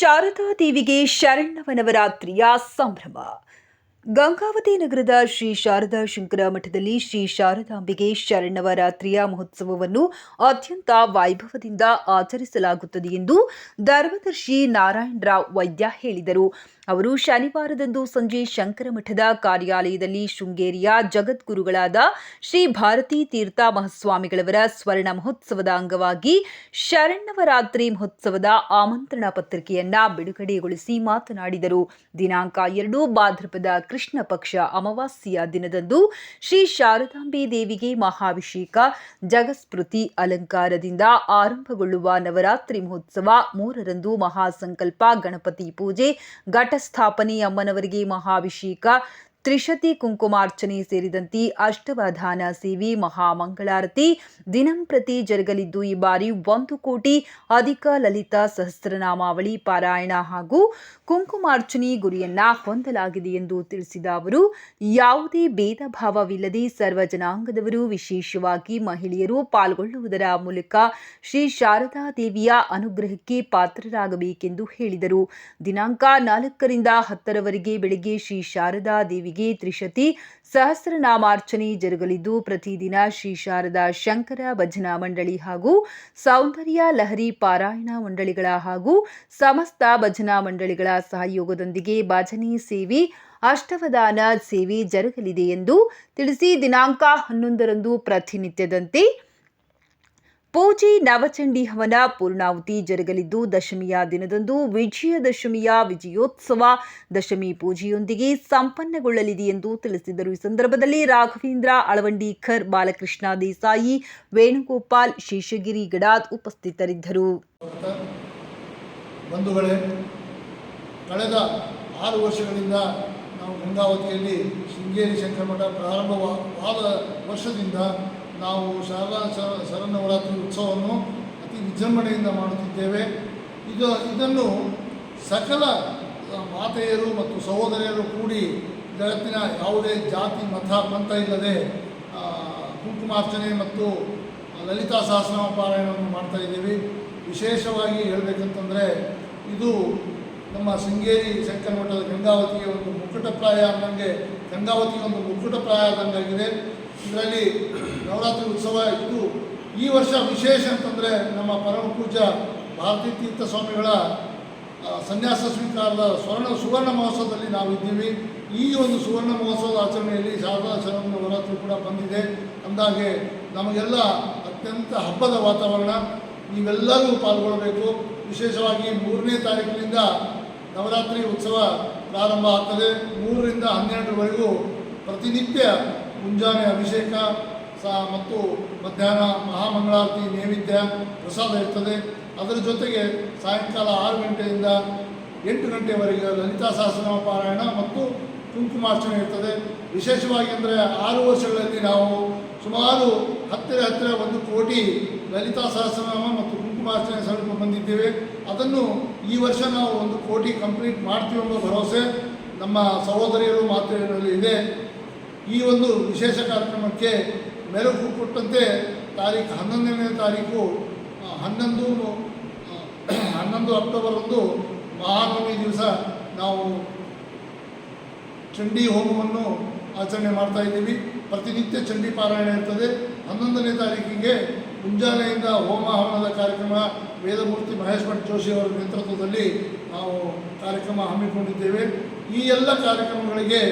ಶಾರದಾ ದೇವಿಗೆ ಶರಣವ ನವರಾತ್ರಿಯ ಸಂಭ್ರಮ. ಗಂಗಾವತಿ ನಗರದ ಶ್ರೀ ಶಾರದಾ ಶಂಕರ ಮಠದಲ್ಲಿ ಶ್ರೀ ಶಾರದಾಂಬೆಗೆ ಶರಣವರಾತ್ರಿಯ ಮಹೋತ್ಸವವನ್ನು ಅತ್ಯಂತ ವೈಭವದಿಂದ ಆಚರಿಸಲಾಗುತ್ತದೆ ಎಂದು ಧರ್ಮದರ್ಶಿ ನಾರಾಯಣರಾವ್ ವೈದ್ಯ ಹೇಳಿದರು. ಅವರು ಶನಿವಾರದಂದು ಸಂಜೆ ಶಂಕರ ಮಠದ ಕಾರ್ಯಾಲಯದಲ್ಲಿ ಶೃಂಗೇರಿಯ ಜಗದ್ಗುರುಗಳಾದ ಶ್ರೀ ಭಾರತೀ ತೀರ್ಥ ಮಹಾಸ್ವಾಮಿಗಳವರ ಸ್ವರ್ಣ ಮಹೋತ್ಸವದ ಅಂಗವಾಗಿ ಶರಣವರಾತ್ರಿ ಮಹೋತ್ಸವದ ಆಮಂತ್ರಣ ಪತ್ರಿಕೆಯನ್ನ ಬಿಡುಗಡೆಗೊಳಿಸಿ ಮಾತನಾಡಿದರು. ದಿನಾಂಕ ಎರಡು ಭಾದ್ರಪದ ಕೃಷ್ಣ ಪಕ್ಷ ಅಮಾವಾಸ್ಯೆಯ ದಿನದಂದು ಶ್ರೀ ಶಾರದಾಂಬೆ ದೇವಿಗೆ ಮಹಾಭಿಷೇಕ, ಜಗಸ್ಮೃತಿ ಅಲಂಕಾರದಿಂದ ಆರಂಭಗೊಳ್ಳುವ ನವರಾತ್ರಿ ಮಹೋತ್ಸವ ಮೂರರಂದು ಮಹಾಸಂಕಲ್ಪ, ಗಣಪತಿ ಪೂಜೆ ಘಟಸ್ಥಾಪನೆ ಅಮ್ಮನವರಿಗೆ ಮಹಾಭಿಷೇಕ. ತ್ರಿಶತಿ ಕುಂಕುಮಾರ್ಚನೆ ಸೇರಿದಂತೆ ಅಷ್ಟವಧಾನ ಸೇವೆ ಮಹಾಮಂಗಳಾರತಿ ದಿನಂಪ್ರತಿ ಜರುಗಲಿದ್ದು ಈ ಬಾರಿ ಒಂದು ಕೋಟಿ ಅಧಿಕ ಲಲಿತಾ ಸಹಸ್ರನಾಮಾವಳಿ ಪಾರಾಯಣ ಹಾಗೂ ಕುಂಕುಮಾರ್ಚನೆ ಗುರಿಯನ್ನ ಹೊಂದಲಾಗಿದೆ ಎಂದು ತಿಳಿಸಿದ ಅವರು, ಯಾವುದೇ ಭೇದ ಭಾವವಿಲ್ಲದೆ ಸರ್ವ ಜನಾಂಗದವರು ವಿಶೇಷವಾಗಿ ಮಹಿಳೆಯರು ಪಾಲ್ಗೊಳ್ಳುವುದರ ಮೂಲಕ ಶ್ರೀ ಶಾರದಾ ದೇವಿಯ ಅನುಗ್ರಹಕ್ಕೆ ಪಾತ್ರರಾಗಬೇಕೆಂದು ಹೇಳಿದರು. ದಿನಾಂಕ ನಾಲ್ಕರಿಂದ ಹತ್ತರವರೆಗೆ ಬೆಳಗ್ಗೆ ಶ್ರೀ ಶಾರದಾ ದೇವಿಗೆ ತ್ರಿಶತಿ, ಸಹಸ್ರನಾಮಾರ್ಚನೆ ಜರುಗಲಿದ್ದು, ಪ್ರತಿದಿನ ಶ್ರೀ ಶಾರದಾ ಶಂಕರ ಭಜನಾ ಮಂಡಳಿ ಹಾಗೂ ಸೌಂದರ್ಯ ಲಹರಿ ಪಾರಾಯಣ ಮಂಡಳಿಗಳ ಹಾಗೂ ಸಮಸ್ತ ಭಜನಾ ಮಂಡಳಿಗಳ ಸಹಯೋಗದೊಂದಿಗೆ ಭಜನೆ ಸೇವೆ, ಅಷ್ಟವದಾನ ಸೇವೆ ಜರುಗಲಿದೆ ಎಂದು ತಿಳಿಸಿ ದಿನಾಂಕ ಹನ್ನೊಂದರಂದು ಪ್ರತಿನಿತ್ಯದಂತೆ ಪೂಜೆ ನವಚಂಡಿ ಹವನ ಪೂರ್ಣಾಹುತಿ ಜರುಗಲಿದ್ದು ದಶಮಿಯ ದಿನದಂದು ವಿಜಯದಶಮಿಯ ವಿಜಯೋತ್ಸವ. ದಶಮಿ ಪೂಜೆಯೊಂದಿಗೆ ಸಂಪನ್ನಗೊಳ್ಳಲಿದೆ ಎಂದು ತಿಳಿಸಿದರು. ಈ ಸಂದರ್ಭದಲ್ಲಿ ರಾಘವೇಂದ್ರ ಅಳವಂಡಿಖರ್ ಬಾಲಕೃಷ್ಣ ದೇಸಾಯಿ, ವೇಣುಗೋಪಾಲ್, ಶೇಷಗಿರಿ ಗಡಾದ್ ಉಪಸ್ಥಿತರಿದ್ದರು. ಬಂಧುಗಳೇ ಕಳೆದ ಆರು ವರ್ಷಗಳಿಂದ ನಾವು ಗಂಗಾವತಿಯಲ್ಲಿ ಶೃಂಗೇರಿ ಶಂಕರಮಠ ಪ್ರಾರಂಭವಾದ ವರ್ಷದಿಂದ ನಾವು ಶಾರದಾ ಶರನ್ನವರಾತ್ರಿ ಉತ್ಸವವನ್ನು ಅತಿ ವಿಜೃಂಭಣೆಯಿಂದ ಮಾಡುತ್ತಿದ್ದೇವೆ. ಇದು, ಇದನ್ನು ಸಕಲ ಮಾತೆಯರು ಮತ್ತು ಸಹೋದರಿಯರು ಕೂಡಿ ಜಗತ್ತಿನ ಯಾವುದೇ ಜಾತಿ, ಮತ, ಪಂಥ ಇಲ್ಲದೆ ಕುಂಕುಮಾರ್ಚನೆ ಮತ್ತು ಲಲಿತಾ ಸಹಸ್ರನಾಮ ಪಾರಾಯಣವನ್ನು ಮಾಡ್ತಾ ಇದ್ದೀವಿ. ವಿಶೇಷವಾಗಿ ಹೇಳಬೇಕಂತಂದರೆ ಇದು ನಮ್ಮ ಶೃಂಗೇರಿ ಶಂಕರ ಮಠದ ಗಂಗಾವತಿಗೆ ಒಂದು ಮುಕ್ಕುಟಪ್ರಾಯ ಅಂದಂಗೆ ಗಂಗಾವತಿಗೆ ಒಂದು ಮುಕ್ಕುಟಪ್ರಾಯ ಆದಂಗಾಗಿದೆ. ಇದರಲ್ಲಿ ನವರಾತ್ರಿ ಉತ್ಸವ ಇದು ಈ ವರ್ಷ ವಿಶೇಷ ಅಂತಂದರೆ ನಮ್ಮ ಪರಮ ಪೂಜ ಭಾರತೀ ತೀರ್ಥ ಸ್ವಾಮಿಗಳ ಸನ್ಯಾಸ ಸ್ವೀಕಾರದ ಸ್ವರ್ಣ ಸುವರ್ಣ ಮಹೋತ್ಸವದಲ್ಲಿ ನಾವು ಇದ್ದೀವಿ. ಈ ಒಂದು ಸುವರ್ಣ ಮಹೋತ್ಸವದ ಆಚರಣೆಯಲ್ಲಿ ಶಾರದಾ ಶರಣ ನವರಾತ್ರಿ ಕೂಡ ಬಂದಿದೆ. ಅಂದಾಗೆ ನಮಗೆಲ್ಲ ಅತ್ಯಂತ ಹಬ್ಬದ ವಾತಾವರಣ. ನೀವೆಲ್ಲರೂ ಪಾಲ್ಗೊಳ್ಳಬೇಕು ವಿಶೇಷವಾಗಿ ಮೂರನೇ ತಾರೀಕಿನಿಂದ ನವರಾತ್ರಿ ಉತ್ಸವ ಪ್ರಾರಂಭ ಆಗ್ತದೆ. ಮೂರರಿಂದ ಹನ್ನೆರಡರವರೆಗೂ ಪ್ರತಿನಿತ್ಯ ಮುಂಜಾನೆ ಅಭಿಷೇಕ ಸಹ ಮತ್ತು ಮಧ್ಯಾಹ್ನ ಮಹಾಮಂಗಳಾರತಿ ನೈವೇದ್ಯ ಪ್ರಸಾದ ಇರ್ತದೆ. ಅದರ ಜೊತೆಗೆ ಸಾಯಂಕಾಲ ಆರು ಗಂಟೆಯಿಂದ ಎಂಟು ಗಂಟೆವರೆಗೆ ಲಲಿತಾ ಸಹಸ್ರನಾಮ ಪಾರಾಯಣ ಮತ್ತು ಕುಂಕುಮಾರ್ಚನೆ ಇರ್ತದೆ. ವಿಶೇಷವಾಗಿ ಅಂದರೆ ಆರು ವರ್ಷಗಳಲ್ಲಿ ನಾವು ಸುಮಾರು ಹತ್ತಿರ ಹತ್ತಿರ ಒಂದು ಕೋಟಿ ಲಲಿತಾ ಸಹಸ್ರನಾಮ ಮತ್ತು ಕುಂಕುಮಾರ್ಚನೆ ಸ್ವಲ್ಪ ಬಂದಿದ್ದೇವೆ. ಅದನ್ನು ಈ ವರ್ಷ ನಾವು ಒಂದು ಕೋಟಿ ಕಂಪ್ಲೀಟ್ ಮಾಡ್ತೀವಿ ಎಂಬ ಭರವಸೆ ನಮ್ಮ ಸಹೋದರಿಯರು ಮಾತುಗಳಲ್ಲಿ ಇದೆ. ಈ ಒಂದು ವಿಶೇಷ ಕಾರ್ಯಕ್ರಮಕ್ಕೆ ಮೆರುಗು ಕೊಟ್ಟಂತೆ ತಾರೀಕು ಹನ್ನೊಂದನೇ ತಾರೀಕು ಹನ್ನೊಂದು ಹನ್ನೊಂದು ಅಕ್ಟೋಬರಂದು ಮಹಾನವಮಿ ದಿವಸ ನಾವು ಚಂಡಿ ಹೋಮವನ್ನು ಆಚರಣೆ ಮಾಡ್ತಾ ಇದ್ದೀವಿ. ಪ್ರತಿನಿತ್ಯ ಚಂಡಿ ಪಾರಾಯಣ ಇರ್ತದೆ. ಹನ್ನೊಂದನೇ ತಾರೀಕಿಗೆ ಮುಂಜಾನೆಯಿಂದ ಹೋಮ ಹವನದ ಕಾರ್ಯಕ್ರಮ ವೇದಮೂರ್ತಿ ಮಹೇಶ್ ಭಟ್ ಜೋಶಿ ಅವರ ನೇತೃತ್ವದಲ್ಲಿ ನಾವು ಕಾರ್ಯಕ್ರಮ ಹಮ್ಮಿಕೊಂಡಿದ್ದೇವೆ. ಈ ಎಲ್ಲ ಕಾರ್ಯಕ್ರಮಗಳಿಗೆ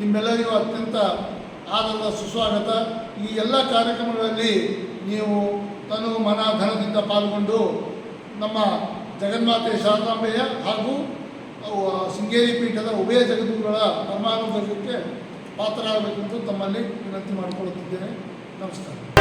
ನಿಮ್ಮೆಲ್ಲರಿಗೂ ಅತ್ಯಂತ ಆದರದ ಸುಸ್ವಾಗತ. ಈ ಎಲ್ಲ ಕಾರ್ಯಕ್ರಮಗಳಲ್ಲಿ ನೀವು ತನು ಮನ ಧನದಿಂದ ಪಾಲ್ಗೊಂಡು ನಮ್ಮ ಜಗನ್ಮಾತೆ ಶಾರದಾಂಬೆಯ ಹಾಗೂ ಶೃಂಗೇರಿ ಪೀಠದ ಉಭಯ ಜಗದ್ಗುರುಗಳ ಧರ್ಮಾನುಭವಕ್ಕೆ ಪಾತ್ರರಾಗಬೇಕೆಂದು ತಮ್ಮಲ್ಲಿ ವಿನಂತಿ ಮಾಡಿಕೊಳ್ಳುತ್ತಿದ್ದೇನೆ. ನಮಸ್ಕಾರ.